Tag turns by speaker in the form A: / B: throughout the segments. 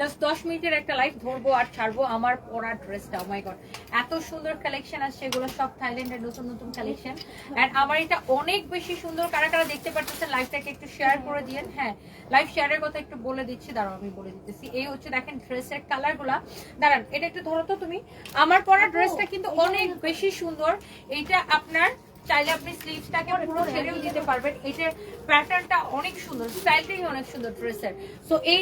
A: Just দশ মিনিটের একটা লাইভ ধরবো আর ছাড়বো আমার পরা ড্রেসটা মাই গড এত সুন্দর কালেকশন আসছে এগুলো সব থাইল্যান্ডের নতুন নতুন কালেকশন এন্ড আমার এটা অনেক বেশি সুন্দর। কারা কারা দেখতে পাচ্ছেন লাইভটাকে একটু শেয়ার করে দিয়েন। হ্যাঁ লাইভ শেয়ারের কথা একটু বলে দিচ্ছি দাঁড়াও আমি বলে দিতেছি। এই হচ্ছে দেখেন ড্রেসের কালারগুলা। দাঁড়ান এটা একটু ধরো তো তুমি। আমার পরা ড্রেসটা কিন্তু অনেক বেশি সুন্দর। এইটা আপনার চাইলে আপনি স্লিভসটাকে পুরো ছেড়েও দিতে পারবেন। এটার প্যাটার্নটা অনেক সুন্দর স্টাইলটাই অনেক সুন্দর ড্রেসের সো এই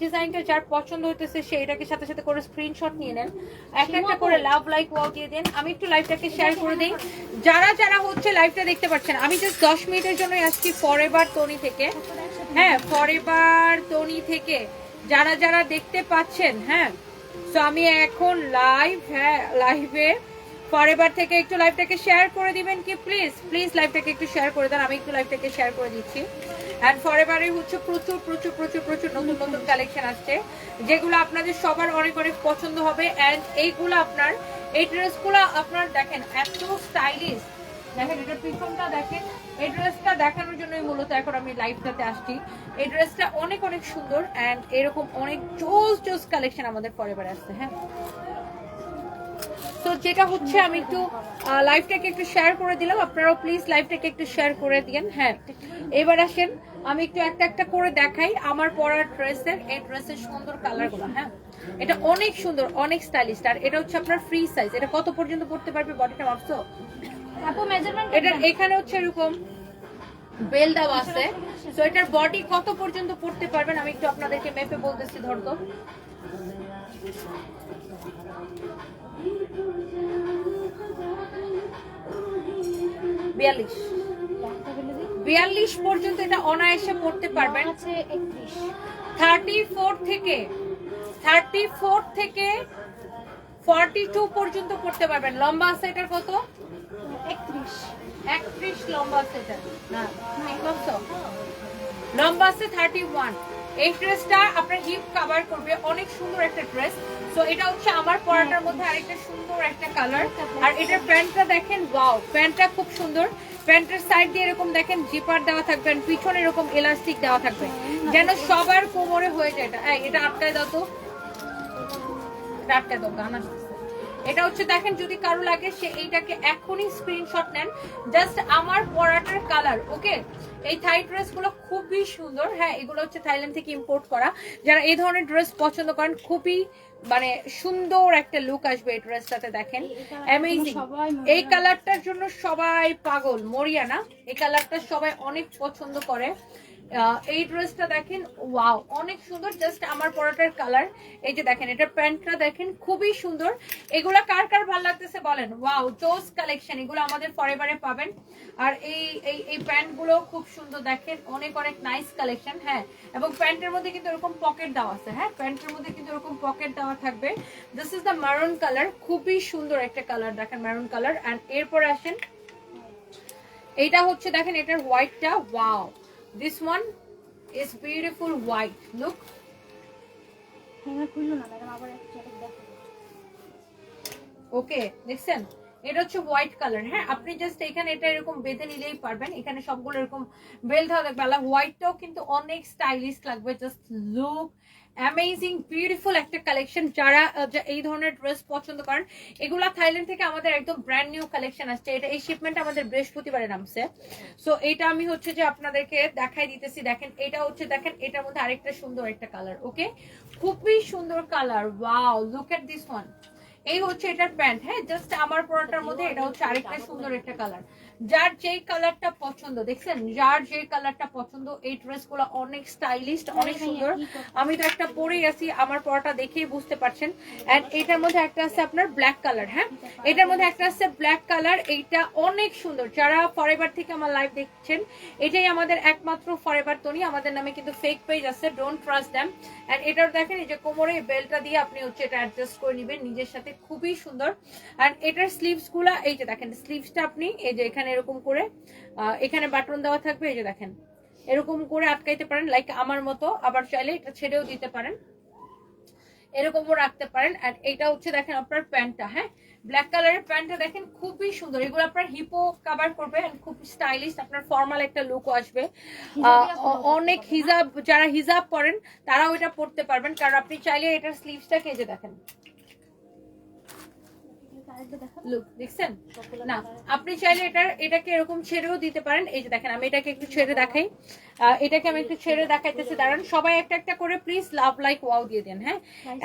A: ডিজাইনটা যার পছন্দ হইতেছে সে এটাকে সাথে সাথে করে স্ক্রিনশট নিয়ে নেন। একটা একটা করে লাভ লাইক ওয়াও দিয়ে দেন। আমি একটু লাইভটাকে শেয়ার করে দিই। যারা যারা হচ্ছে লাইভটা দেখতে পাচ্ছেন আমি জাস্ট দশ মিনিটের জন্য আসছি ফরএভার তনি থেকে। হ্যাঁ ফরএভার তনি থেকে। যারা যারা দেখতে পাচ্ছেন হ্যাঁ। তো আমি এখন লাইভ হ্যাঁ লাইভে ফরএভার থেকে একটু লাইভটাকে শেয়ার করে দিবেন কি? প্লিজ প্লিজ লাইভটাকে একটু শেয়ার করে দেন। আমি একটু লাইভটাকে শেয়ার করে দিচ্ছি। অ্যান্ড ফরএভারে হচ্ছে প্রচুর প্রচুর প্রচুর প্রচুর নতুন নতুন কালেকশন আসছে। যেগুলো আপনাদের সবার অনেক অনেক পছন্দ হবে। অ্যান্ড এইগুলো আপনার, এই ড্রেসগুলো আপনার দেখেন, এত স্টাইলিশ দেখেন, এটা পিছনটা দেখেন। এই ড্রেসটা দেখানোর জন্যই মূলত এখন আমি লাইভটাতে আসছি। এই ড্রেসটা অনেক অনেক সুন্দর। এরকম অনেক জোস জোস কালেকশন আমাদের ফরএভারে আসছে হ্যাঁ? তো যেটা হচ্ছে আমি একটু লাইভটাকে একটু শেয়ার করে দিলাম। আপনারাও প্লিজ লাইভটাকে একটু শেয়ার করে দিন হ্যাঁ এবার আসেন আমি একটু একটা একটা করে দেখাই আমার পরার ড্রেসের। এই ড্রেসের সুন্দর কালারগুলো হ্যাঁ। এটা অনেক সুন্দর অনেক স্টাইলিশ আর এটা হচ্ছে আপনার ফ্রি সাইজ এটা কত পর্যন্ত পড়তে পারবে বডিটা মাপছো
B: আপু মেজারমেন্ট
A: এটা এখানে হচ্ছে এরকম বেল দেওয়া আছে। তো এটার বডি কত পর্যন্ত পড়তে পারবেন? আমি একটু আপনাদেরকে মেপে বলতেছি ধরতো। বিয়াল্লিশ। বিয়াল্লিশ পর্যন্ত এটা অনায়াসে পড়তে পারবেন।
B: আছে 31
A: থার্টি ফোর থেকে থার্টি ফোর থেকে ফর্টি টু পর্যন্ত পড়তে পারবেন। লম্বা আছে এটার কত?
B: 31
A: একত্রিশ লম্বা আছে এটা না লম্বা আছে থার্টি ওয়ান এই ড্রেসটা আপনার হিপ কভার করবে, অনেক সুন্দর একটা ড্রেস তো এটা হচ্ছে আমার পরাটার মধ্যে আরেকটা সুন্দর একটা কালার আর এটার প্যান্টটা দেখেন ওয়াও প্যান্টটা খুব সুন্দর। প্যান্টের সাইড দিয়ে এরকম দেখেন জিপার দেওয়া থাকবে পিছনে এরকম এলাস্টিক দেওয়া থাকবে। যেন সবার কোমরে হয়ে যায় এটা। এটা আটকায় দাও তো। এটা আটকায় দাও, গান এটা হচ্ছে দেখেন যদি কারও লাগে সে এইটাকে এখনই স্ক্রিনশট নেন। জাস্ট আমার পরাটার কালার ওকে এই থাই ড্রেসগুলো খুবই সুন্দর। হ্যাঁ এগুলো হচ্ছে থাইল্যান্ড থেকে ইম্পোর্ট করা। যারা এই ধরনের ড্রেস পছন্দ করেন খুবই মানে সুন্দর একটা লুক আসবে এই ড্রেসটাতে দেখেন। অ্যামেজিং এই কালারটার জন্য সবাই পাগল মরিয়া না। এই কালারটা সবাই অনেক পছন্দ করে। এই ড্রেসটা দেখেন ওয়াও অনেক সুন্দর জাস্ট আমার পরাটার কালার এই যে দেখেন, এটা প্যান্টটা দেখেন, খুবই সুন্দর। এগুলা কার কার ভালো লাগতেছে বলেন? ওয়াও জোস কালেকশন এগুলো আমাদের পরেবারে পাবেন। আর এই এই এই প্যান্টগুলো খুব সুন্দর দেখেন, অনেক অনেক নাইস কালেকশন হ্যাঁ। এবং প্যান্টের মধ্যে কিন্তু এরকম পকেট দেওয়া আছে হ্যাঁ। প্যান্টের মধ্যে কিন্তু এরকম পকেট দেওয়া থাকবে। This is the maroon colour খুবই সুন্দর একটা কালার দেখেন মারুন কালার অ্যান্ড এরপর আসেন, এইটা হচ্ছে, দেখেন, এটার হোয়াইটটা wow this one is beautiful white. Look.
B: Hanger খুললো না ম্যাডাম আবার একটা
A: ওকে দেখছেন এটা হচ্ছে হোয়াইট কালার হ্যাঁ আপনি জাস্ট এখানে এটা এরকম বেঁধে নিলেই পারবেন এখানে সবগুলো এরকম বেল দেওয়া থাকবে আর হোয়াইটটাও কিন্তু অনেক স্টাইলিশ লাগবে জাস্ট লুক অ্যামেজিং বিউটিফুল একটা কালেকশন যারা এই ধরনের ড্রেস পছন্দ করেন, এগুলা থাইল্যান্ড থেকে আমাদের একদম ব্র্যান্ড নিউ কালেকশন আসছে। এটা এই শিপমেন্ট আমাদের বৃহস্পতিবারে নামছে। সো এটা আমি হচ্ছে যে আপনাদেরকে দেখাই দিতেছি। দেখেন, এটা হচ্ছে, দেখেন, এটার মধ্যে আরেকটা সুন্দর একটা কালার ওকে খুবই সুন্দর colour wow look at this one এই হচ্ছে এটার প্যান্ট হ্যাঁ? জাস্ট আমার পরোটার মধ্যে এটা হচ্ছে আরেকটা সুন্দর একটা কালার যার যেই কালারটা পছন্দ দেখছেন? যার যে কালারটা পছন্দ এই ড্রেসগুলো অনেক স্টাইলিশ অনেক সুন্দর। আমি তো একটা পরেই আছি আমার পরোটা দেখেই বুঝতে পারছেন। এন্ড এটার মধ্যে একটা আছে আপনার ব্ল্যাক কালার হ্যাঁ? এটার মধ্যে একটা আছে ব্ল্যাক কালার এইটা অনেক সুন্দর। যারা ফরএভার থেকে আমার লাইভ দেখছেন এটাই আমাদের একমাত্র ফরেভার তনি। আমাদের নামে কিন্তু ফেক পেজ আছে ডোন্ট ট্রাস্ট দ্যাম এন্ড এটার দেখেন এই যে কোমরে বেলটা দিয়ে আপনি হচ্ছে এটা অ্যাডজাস্ট করে নেবেন নিজের সাথে খুবই সুন্দর। আর এটার স্লিভসগুলা এই যে দেখেন স্লিভসটা আপনি এই যে এখানে এরকম করে এখানে বাটন দেওয়া থাকবে এই যে দেখেন। এরকম করে আটকাইতে পারেন লাইক আমার মতো আবার চাইলে এটা ছেড়েও দিতে পারেন। এরকমও রাখতে পারেন আর এটা হচ্ছে দেখেন আপনার প্যান্টটা হ্যাঁ? ব্ল্যাক কালারের প্যান্টটা দেখেন খুবই সুন্দর। এগুলো আপনার হিপো কভার করবে খুব স্টাইলিশ আপনার ফর্মাল একটা লুকও আসবে। আহ, অনেক হিজাব যারা হিজাব পরেন তারাও এটা পরতে পারবেন কারণ আপনি চাইলে এটার স্লিভসটাকে এই যে দেখেন লুক দেখছেন? না আপনি চাইলে এটার এটাকে এরকম ছেড়েও দিতে পারেন। এই যে দেখেন আমি এটাকে একটু ছেড়ে দেখাই। এটাকে আমি একটু ছেড়ে দেখাইতেছি। দাঁড়ান সবাই একটা একটা করে প্লিজ লাভ লাইক ওয়াও দিয়ে দেন হ্যাঁ?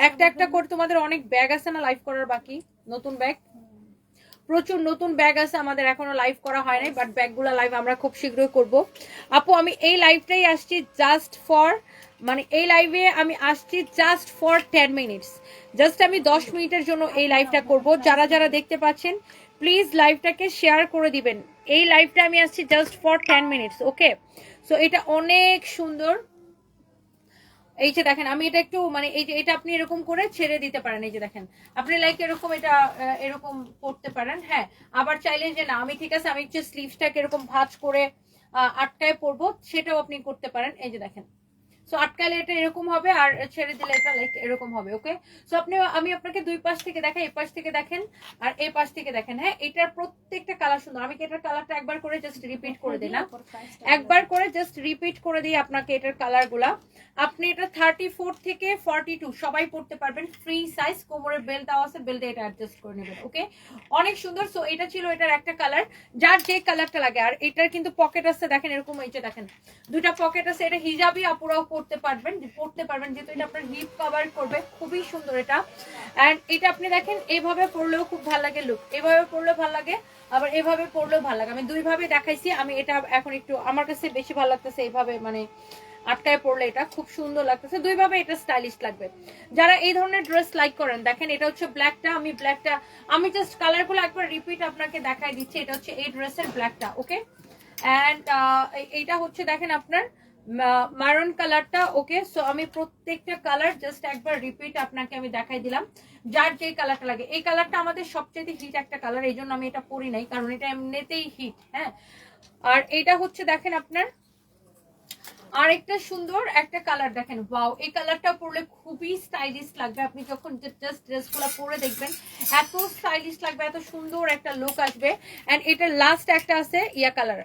A: একটা একটা করে তোমাদের অনেক ব্যাগ আছে না লাইভ করার বাকি? নতুন ব্যাগ প্রচুর নতুন ব্যাগ আছে আমাদের এখনও লাইভ করা হয় নাই বাট ব্যাগগুলো লাইভ আমরা খুব শীঘ্রই করব। আপু আমি এই লাইভটাই আসছি জাস্ট ফর মানে এই লাইভে আমি আসছি just for ten minutes just আমি দশ মিনিটের জন্য এই লাইভটা করব। যারা যারা দেখতে পাচ্ছেন প্লিজ লাইভটাকে শেয়ার করে দিবেন। এই লাইভটা আমি আসছি just for ten minutes okay so এটা অনেক সুন্দর। এই যে দেখেন, আমি এটা একটু মানে এই যে এটা আপনি এরকম করে ছেড়ে দিতে পারেন, এই যে দেখেন। আপনি লাইক এরকম এটা এরকম করতে পারেন হ্যাঁ। আবার চাইলে যে না, আমি ঠিক আছে, আমি একটু স্লিভসটাকে এরকম ভাঁজ করে আটকায় পরবো, সেটাও আপনি করতে পারেন। এই যে দেখেন। সো আটকালে এটা এরকম হবে আর ছেড়ে দিলে এটা লাইক এরকম হবে ওকে সো আপনি আমি আপনাকে দুই পাশ থেকে দেখাই এই পাশ থেকে দেখেন আর এই পাশ থেকে দেখেন হ্যাঁ? এটার প্রত্যেকটা কালার সুন্দর। আমি এটার কালারটা একবার করে জাস্ট রিপিট করে দিলাম
B: টা
A: একবার করে জাস্ট রিপিট করে দিই আপনাকে এটার কালারগুলা আপনি এটা থার্টি ফোর থেকে ফর্টি টু সবাই পড়তে পারবেন। ফ্রি সাইজ কোমরে বেল্ট দেওয়া আছে বেল্টে এটা অ্যাডজাস্ট করে নেবেন ওকে অনেক সুন্দর সো এটা ছিল এটার একটা কালার যার যে কালারটা লাগে আর এটার কিন্তু পকেট আছে দেখেন এরকম এই যে দেখেন। দুইটা পকেট আছে এটা হিজাবি আপুরাও পড়তে পারবেন পড়তে পারবেন। যেহেতু এটা আপনার হিপ কভার করবে, খুবই সুন্দর এটা। অ্যান্ড এটা আপনি দেখেন এইভাবে পরলেও খুব ভালো লাগে লুক এইভাবে পরলেও ভালো লাগে, আবার এভাবে পরলেও ভালো লাগে। আমি দুইভাবে দেখাইছি, আমি এটা এখন একটু, আমার কাছে বেশি ভালো লাগতেছে এইভাবে মানে আটকায় পড়লে এটা, খুব সুন্দর লাগতেছে। দুইভাবে এটা স্টাইলিশ লাগবে। যারা এই ধরনের ড্রেস লাইক করেন, দেখেন এটা হচ্ছে ব্ল্যাকটা আমি ব্ল্যাকটা আমি জাস্ট কালারগুলো একবার রিপিট আপনাকে দেখাই দিচ্ছি, এটা হচ্ছে এই ড্রেসের ব্ল্যাকটা ওকে অ্যান্ড এইটা হচ্ছে দেখেন আপনার মারন কালারটা ওকে সো আমি প্রত্যেকটা কালার জাস্ট একবার রিপিট আপনাকে আমি দেখাই দিলাম, যার যে কালারটা লাগে। এই কালারটা আমাদের সবচেয়ে হিট একটা কালার এই জন্য আমি এটা পরি নাই, কারণ এটা এমনিতেই হিট হ্যাঁ? আর এটা হচ্ছে, দেখেন আপনার, আরেকটা সুন্দর একটা কালার দেখেন ওয়াও এই কালারটা পরলে খুবই স্টাইলিশ লাগবে। আপনি যখন জাস্ট ড্রেসগুলো পরে দেখবেন, এত স্টাইলিশ লাগবে, এত সুন্দর একটা লুক আসবে। এন্ড এটার লাস্ট একটা আছে, ইয়া কালার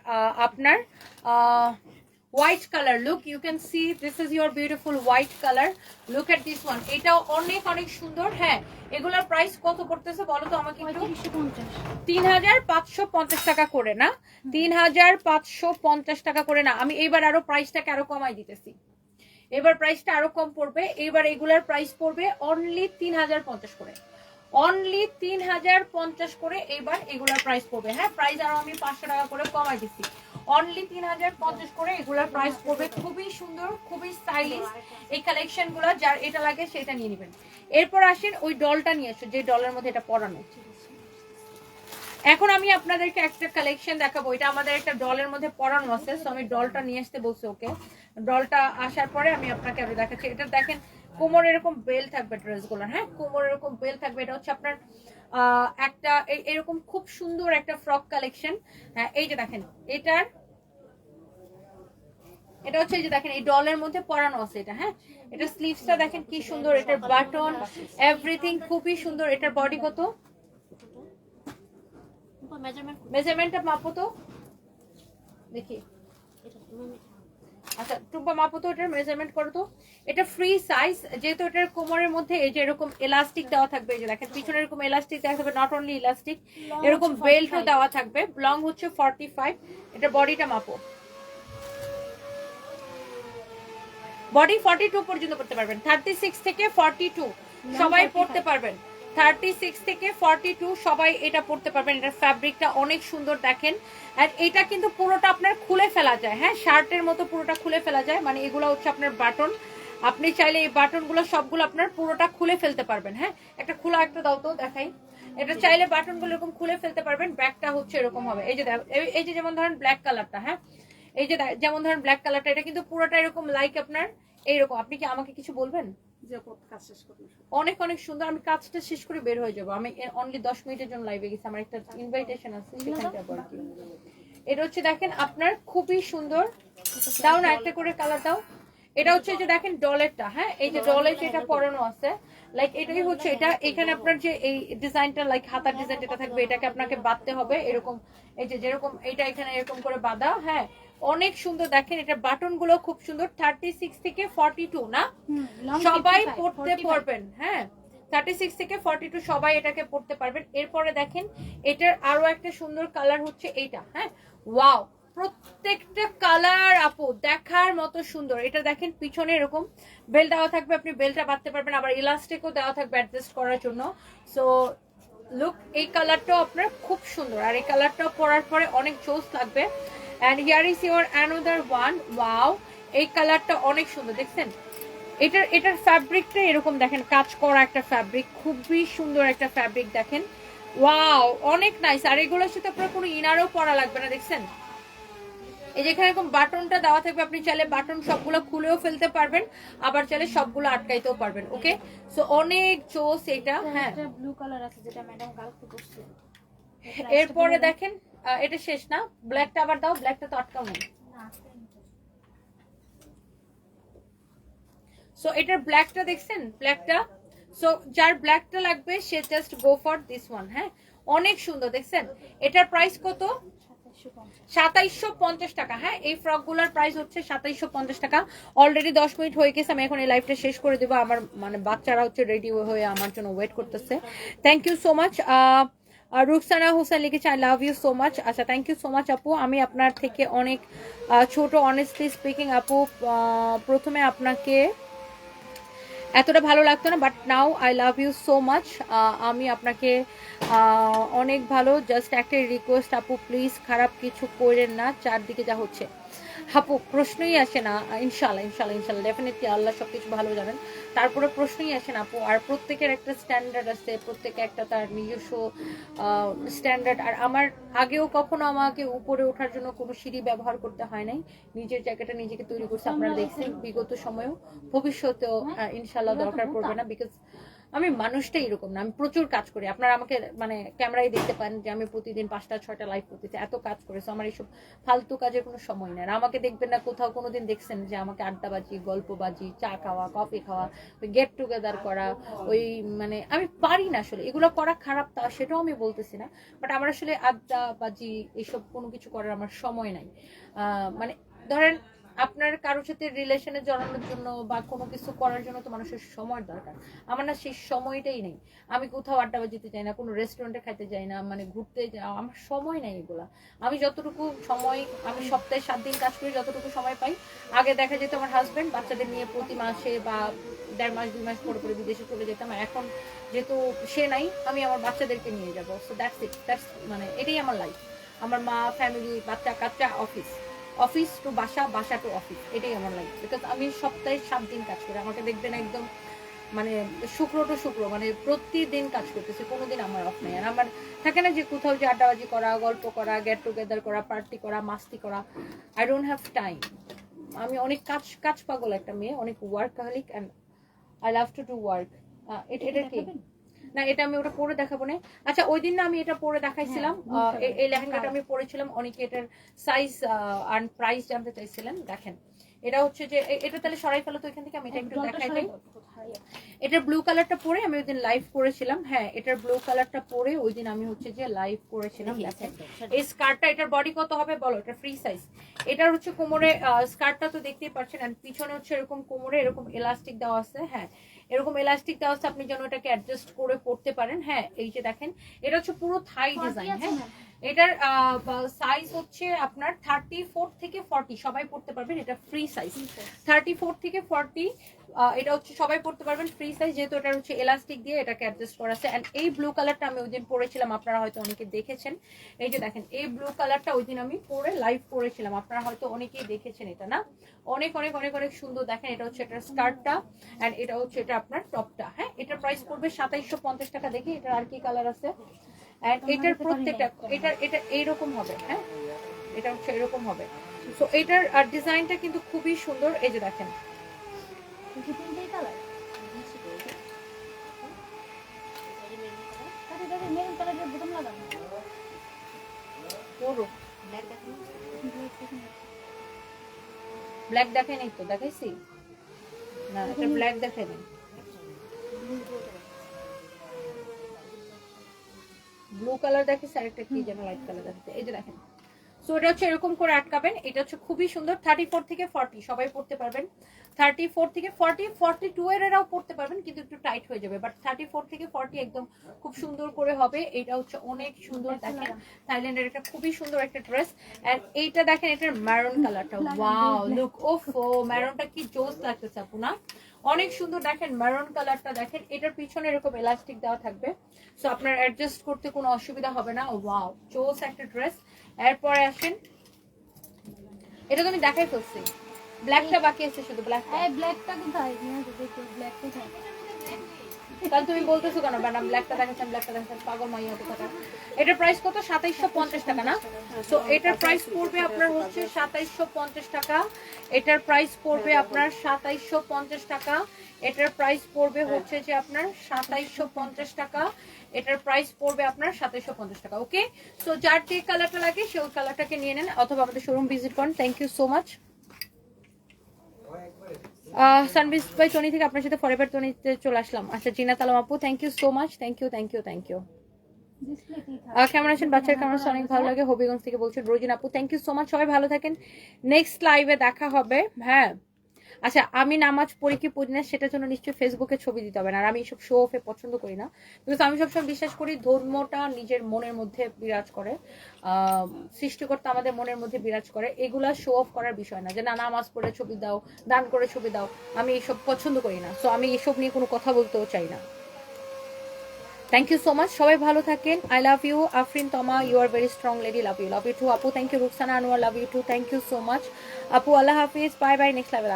A: আপনার white colour look you can see this is your beautiful white colour look at this one এটাও অনেক অনেক সুন্দর। হ্যাঁ এগুলোর প্রাইস কত পড়তেছে বলো তো আমাকে একটু? তিন হাজার পাঁচশো পঞ্চাশ টাকা করে না? তিন হাজার পাঁচশো পঞ্চাশ টাকা করে না। আমি এইবার আরও প্রাইসটাকে আরও কমাই দিতেছি। এবার প্রাইসটা আরও কম পড়বে। এবার এগুলার প্রাইস পড়বে অনলি তিন হাজার পঞ্চাশ করে। অনলি তিন হাজার পঞ্চাশ করে এবার এগুলার প্রাইস পড়বে। হ্যাঁ প্রাইস আরও আমি পাঁচশো টাকা করে কমাই দিচ্ছি। অনলি তিন হাজার পঞ্চাশ করে এগুলার প্রাইস পড়বে। খুবই সুন্দর, খুবই স্টাইলিশ এই কালেকশনগুলো, যার এটা লাগে সেটা নিয়ে নেবেন। এরপর আসেন ওই ডলটা নিয়ে আসো যে ডলের মধ্যে এটা পরানো। এখন আমি আপনাদেরকে একটা কালেকশন দেখাবো। এটা আমাদের একটা ডলের মধ্যে পরানো আছে সো আমি ডলটা নিয়ে আসতে বলছি ওকে। ডলটা আসার পরে আমি আপনাকে আরও দেখাচ্ছি। এটা দেখেন কোমর এরকম বেল থাকবে ড্রেসগুলো হ্যাঁ? কোমর এরকম বেল থাকবে। এটা হচ্ছে আপনার একটা এরকম খুব সুন্দর একটা ফ্রক কালেকশন হ্যাঁ এই যে দেখেন এটার এটা হচ্ছে এই যে দেখেন এই ডলের মধ্যে পরানো আছে এটা হ্যাঁ? এটা স্লিভসটা দেখেন কি সুন্দর এটার বাটন এভরিথিং খুবই সুন্দর। এটার বডি কত?
B: মেজারমেন্ট
A: মেজারমেন্টটা মাপো তো। দেখি। আচ্ছা টুম্পা মাপো তো এটার মেজারমেন্ট করো তো। এটা ফ্রি সাইজ যেহেতু এটার কোমরের মধ্যে এই যে এরকম এলাস্টিক দেওয়া থাকবে এই যে দেখেন পিছনে এরকম এলাস্টিক দেওয়া থাকবে নট অনলি ইলাস্টিক এরকম বেল্টও দেওয়া থাকবে লং হচ্ছে ফর্টি ফাইভ এটা বডিটা মাপো। বডি ফর্টি টু পর্যন্ত পড়তে পারবেন থার্টি সিক্স থেকে ফর্টি টু সবাই পড়তে পারবেন। থার্টি সিক্স থেকে ফর্টি টু সবাই এটা পড়তে পারবেন। এটার ফ্যাব্রিকটা অনেক সুন্দর দেখেন। আর এটা কিন্তু পুরোটা আপনার খুলে ফেলা যায়। হ্যাঁ শার্টের মতো পুরোটা খুলে ফেলা যায়। মানে এগুলো হচ্ছে আপনার বাটন আপনি চাইলে এই বাটনগুলো সবগুলো আপনার পুরোটা খুলে ফেলতে পারবেন। হ্যাঁ একটা খোলা একটা দাও তো, দেখাই। এটা চাইলে বাটনগুলো এরকম খুলে ফেলতে পারবেন। ব্যাকটা হচ্ছে এরকম হবে। এই যে এই যে যেমন ধরেন ব্ল্যাক কালারটা হ্যাঁ? এই যে যেমন ধরেন ব্ল্যাক কালারটা এটা কিন্তু পুরোটা এরকম লাইক আপনার, এইরকম। আপনি কি আমাকে কিছু বলবেন? অনেক অনেক সুন্দর। আমি কাজটা শেষ করে বের হয়ে যাব। আমি অনলি দশ মিনিটের জন্য লাইভে গেছি। আমার একটা ইনভাইটেশন আছে এটা হচ্ছে দেখেন আপনার খুবই সুন্দর। দাও না একটা করে কালার দাও। এটা হচ্ছে যে দেখেন ডলেরটা হ্যাঁ? এই যে ডলের যেটা পরানো আছে লাইক এটাই হচ্ছে এটা এখানে আপনার যে এই ডিজাইনটা লাইক হাতার ডিজাইন যেটা থাকবে এটাকে আপনাকে বাঁধতে হবে। এরকম এই যে যেরকম এটা এখানে এরকম করে বাঁধা হ্যাঁ? অনেক সুন্দর দেখেন এটা বাটনগুলো খুব সুন্দর থার্টি সিক্স থেকে ফর্টি টু না সবাই
B: 55,
A: পড়তে পারবেন হ্যাঁ। থার্টি সিক্স থেকে ফর্টি টু সবাই এটাকে পড়তে পারবেন। এরপরে দেখেন এটার আরও একটা সুন্দর কালার হচ্ছে এইটা হ্যাঁ। ওয়াও প্রত্যেকটা কালার আপু দেখার মতো সুন্দর। এটা দেখেন পিছনে এরকম বেল দেওয়া থাকবে আপনি বেলটা বাঁধতে পারবেন আবার ইলাস্টিকও দেওয়া থাকবে অ্যাডজাস্ট করার জন্য। সো লুক এই কালারটাও আপনার খুব সুন্দর। আর এই কালারটাও পরার পরে অনেক জোস লাগবে। And here is your another one wow এই কালারটা অনেক সুন্দর দেখছেন? এটার এটার ফ্যাব্রিকটা এরকম দেখেন কাজ করা একটা ফ্যাব্রিক খুবই সুন্দর একটা ফ্যাব্রিক দেখেন। ওয়াও অনেক নাইস আর এগুলোর সাথে আপনার কোনো ইনারও পরা লাগবে না দেখছেন? এই যে এখানে এরকম বাটনটা দেওয়া থাকবে আপনি চাইলে বাটন সবগুলো খুলেও ফেলতে পারবেন আবার চাইলে সবগুলো আটকাইতেও পারবেন ওকে সো অনেক জোস এটা হ্যাঁ।
B: ব্লু কালার আছে যেটা ম্যাডাম কালকে
A: এরপরে দেখেন এটা শেষ না। ব্ল্যাকটা আবার দাও ব্ল্যাকটা তো আটকাও নেই সো এটার ব্ল্যাকটা দেখছেন? ব্ল্যাকটা সো যার ব্ল্যাকটা লাগবে সে just go for this one হ্যাঁ? অনেক সুন্দর দেখছেন? এটার প্রাইস কত?
B: 2750
A: সাতাইশশো পঞ্চাশ টাকা হ্যাঁ? এই ফ্রকগুলার প্রাইস হচ্ছে সাতাইশশো পঞ্চাশ টাকা। অলরেডি দশ মিনিট হয়ে গেছে আমি এখন এই লাইভটা শেষ করে দেবো। আমার মানে বাচ্চারা হচ্ছে রেডি হয়ে আমার জন্য ওয়েট করতেছে। Thank you so much Ruksana Hossain লিখেছে I love you so much আচ্ছা থ্যাংক ইউ সো মাচ আপু। আমি আপনার থেকে অনেক ছোট অনেস্টলি স্পিকিং আপু প্রথমে আপনাকে এতটা ভালো লাগতো না but now I love you so much আমি আপনাকে অনেক ভালো জাস্ট একটা রিকোয়েস্ট আপু প্লিজ খারাপ কিছু করেন না, চারদিকে যা হচ্ছে। আপু প্রশ্নই আসে না ইনশাল্লাহ ইনশাল্লাহ ইনশাল্লাহ ডেফিনেটলি আল্লাহ সব কিছু ভালো জানেন। তারপরে প্রশ্নই আসে না আপু আর প্রত্যেকের একটা স্ট্যান্ডার্ড আছে প্রত্যেকে একটা তার নিজস্ব স্ট্যান্ডার্ড আর আমার আগেও কখনো আমাকে উপরে ওঠার জন্য কোনো সিঁড়ি ব্যবহার করতে হয় নাই। নিজের জায়গাটা নিজেকে তৈরি করছে আপনারা দেখছেন বিগত সময়েও। ভবিষ্যতেও ইনশাল্লাহ দরকার পড়বে না বিকজ আমি মানুষটাই এরকম না, আমি প্রচুর কাজ করি। আপনারা আমাকে মানে ক্যামেরায় দেখতে পান যে আমি প্রতিদিন পাঁচটা, ছয়টা লাইভ করতেছি, এত কাজ করেছি আমার এইসব ফালতু কাজের কোনো সময় নেই। আর আমাকে দেখবেন না, কোথাও কোনোদিন দেখছেন যে আমাকে আড্ডাবাজি গল্পবাজি চা খাওয়া কফি খাওয়া, ওই গেট টুগেদার করা, ওই মানে আমি পারি না আসলে। এগুলো করা খারাপ তা সেটাও আমি বলতেছি না। বাট আমার আসলে আড্ডাবাজি এইসব কোনো কিছু করার আমার সময় নাই। মানে ধরেন আপনার কারোর সাথে রিলেশনে জড়ানোর জন্য বা কোনো কিছু করার জন্য তো মানুষের সময় দরকার। আমার না সেই সময়টাই নেই। আমি কোথাও আড্ডা বাজিতে চাই না, কোনো রেস্টুরেন্টে খাইতে যাই না মানে ঘুরতে যাই, আমার সময় নেই এগুলা। আমি যতটুকু সময়, আমি সপ্তাহে সাত দিন কাজ করি, যতটুকু সময় পাই। আগে দেখা যেত আমার হাজবেন্ড বাচ্চাদের নিয়ে প্রতি মাসে বা দেড় মাস, দুই মাস পরে পরে বিদেশে চলে যেতাম। এখন যেহেতু সে নাই, আমি আমার বাচ্চাদেরকে নিয়ে যাব। সো দ্যাটস ইট দ্যাটস মানে এটাই আমার লাইফ আমার মা ফ্যামিলি বাচ্চা, কাচ্চা অফিস অফিস টু বাসা বাসা টু অফিস এটাই আমার লাইফ বিকজ আমি সপ্তাহে সাত দিন কাজ করি, আমাকে দেখবেন একদম মানে শুক্র টু শুক্র মানে প্রতিদিন কাজ করতেছে, কোনোদিন আমার অফ নেই। আর আমার থাকে না যে কোথাও যে আড্ডাবাজি করা, গল্প করা গেট টুগেদার করা পার্টি করা, মাস্তি করা আই ডোন্ট হ্যাভ টাইম আমি অনেক কাজ কাজ পাগল একটা মেয়ে, অনেক workaholic and I love to do work এটা কি? না এটা আমি ওটা পরে দেখাবো না। আচ্ছা ওই দিন না আমি এটা পরে দেখাইছিলাম।
B: হ্যাঁ,
A: এই- এই লেহেঙ্গাটা আমি পরেছিলাম অনেকে এটার সাইজ আর প্রাইস জানতে চাইছিলেন দেখেন। এটা হচ্ছে যে এটা তাহলে সরাই ফেলো তো এখান থেকে আমি এটা একটু দেখাই দিই। এটার ব্লু কালারটা পরে আমি ওই দিন লাইভ করেছিলাম। হ্যাঁ এটার ব্লু কালারটা পরে ওই দিন আমি হচ্ছে যে লাইভ করেছিলাম এই স্কার্টটা এটার বডি কত হবে বলো এটা ফ্রি সাইজ এটার হচ্ছে কোমরে স্কার্টটা তো দেখতেই পাচ্ছেন আর পিছনে হচ্ছে এরকম কোমরে এরকম এলাস্টিক দেওয়া আছে হ্যাঁ। এরকম এলাস্টিক দেওয়া আছে আপনি যেন এটাকে অ্যাডজাস্ট করে পড়তে পারেন হ্যাঁ এই যে দেখেন এটা হচ্ছে পুরো থাই ডিজাইন হ্যাঁ? এটার সাইজ হচ্ছে আপনার থার্টি ফোর থেকে ফর্টি সবাই পড়তে পারবেন এটা ফ্রি সাইজ থার্টি ফোর থেকে ফর্টি এটা হচ্ছে সবাই পড়তে পারবেন ফ্রি সাইজ যেহেতু এটা হচ্ছে এলাস্টিক দিয়ে এটাকে অ্যাডজাস্ট করা আছে। অ্যান্ড এই ব্লু কালারটা আমি ওই দিন পরেছিলাম আপনারা হয়তো অনেকে দেখেছেন। এই যে দেখেন এই ব্লু কালারটা ওই দিন আমি পরে লাইভ করেছিলাম আপনারা হয়তো অনেকেই দেখেছেন এটা না? অনেক অনেক অনেক অনেক সুন্দর দেখেন এটা হচ্ছে এটার স্কার্টটা অ্যান্ড এটা হচ্ছে এটা আপনার টপটা হ্যাঁ? এটার প্রাইস পড়বে সাতাইশশো পঞ্চাশ টাকা দেখি এটার আর কি কালার আছে? অ্যান্ড এটার প্রত্যেকটা এটা এটা এইরকম হবে হ্যাঁ? এটা হচ্ছে এরকম হবে। সো এটার ডিজাইনটা কিন্তু খুবই সুন্দর। এই যে দেখেন।
B: দেখেন।
A: ব্ল্যাক দেখে নেই তো দেখাইছি? না এটা ব্ল্যাক দেখে নেই ব্লু কালার দেখে আরেকটা কি যেন লাইট কালার দেখে এই যে দেখেন। সো এটা হচ্ছে এরকম করে আটকাবেন। এটা হচ্ছে খুবই সুন্দর। থার্টি ফোর থেকে ফর্টি সবাই পড়তে পারবেন। থার্টি ফোর থেকে ফর্টি ফর্টি টু এর এরাও পড়তে পারবেন, কিন্তু একটু টাইট হয়ে যাবে। বাট থার্টি ফোর থেকে ফর্টি একদম খুব সুন্দর করে হবে। এটা হচ্ছে অনেক সুন্দর, দেখেন। থাইল্যান্ডের একটা খুবই সুন্দর একটা ড্রেস এন্ড এইটা দেখেন, এটার ম্যারন কালারটা ওয়াও লুক ওফ ম্যারনটা কি জোস লাগতেছে, আপু অনেক সুন্দর দেখেন মেরুন কালারটা দেখেন, এটার পিছনে এরকম এলাস্টিক দেওয়া থাকবে। সো আপনার অ্যাডজাস্ট করতে কোনো অসুবিধা হবে না। ওয়াও চোস একটা ড্রেস এরপরে আসেন, এটা তো আমি দেখাই ফেলছি। ব্ল্যাকটা বাকি আছে শুধু ব্ল্যাক
B: হ্যাঁ ব্ল্যাকটা কোথায়? নিয়ে
A: তাহলে তুমি বলতেছো কেন ম্যাডাম ব্ল্যাকটা দেখাচ্ছেন ব্ল্যাকটা দেখাচ্ছেন, পাগল মাইয়া হতে কথা এটার প্রাইস কত? সাতাইশশো পঞ্চাশ টাকা, না? সো এটার প্রাইস পড়বে আপনার হচ্ছে সাতাইশশো পঞ্চাশ টাকা। এটার প্রাইস পড়বে আপনার সাতাইশশো পঞ্চাশ টাকা। এটার প্রাইস পড়বে হচ্ছে যে আপনার সাতাইশশো পঞ্চাশ টাকা। এটার প্রাইস পড়বে আপনার সাতাইশশো পঞ্চাশ টাকা ওকে সো যার যে কালারটা লাগে সেই কালারটাকে নিয়ে নেন, অথবা আমাদের শোরুম ভিজিট করুন। থ্যাংক ইউ সো মাচ সানবিস বাই টনি থেকে আপনার সাথে ফরেভার টনিতে চলে আসলাম। আচ্ছা জিনাত তালাম আপু thank you so much thank you thank you thank you কেমন আছেন? বাচ্চার কেমন আছে? অনেক ভালো লাগে। হবিগঞ্জ থেকে বলছেন, রোজিন আপু থ্যাংক ইউ সো মাচ সবাই ভালো থাকেন। নেক্সট লাইভে দেখা হবে। হ্যাঁ। আচ্ছা আমি নামাজ পড়ি কি পড়ি না সেটার জন্য নিশ্চয়ই ফেসবুকে ছবি দিতে হবে না, আর আমি এইসব শো অফে পছন্দ করি না। বিকজ আমি সবসময় বিশ্বাস করি ধর্মটা নিজের মনের মধ্যে বিরাজ করে সৃষ্টিকর্তা আমাদের মনের মধ্যে বিরাজ করে। এগুলা শো অফ করার বিষয় না, যে না, নামাজ পড়ে ছবি দাও, দান করে ছবি দাও, আমি এইসব পছন্দ করি না। সো আমি এসব নিয়ে কোনো কথা বলতেও চাই না। থ্যাংক ইউ সো মাচ সবাই ভালো থাকেন। I love you Afrin, Toma you are very strong lady love you love you too আপু thank you Ruksana, Anwar love you too thank you so much আপু, আল্লাহ হাফিজ। বাই বাই নেক্সট লাইভে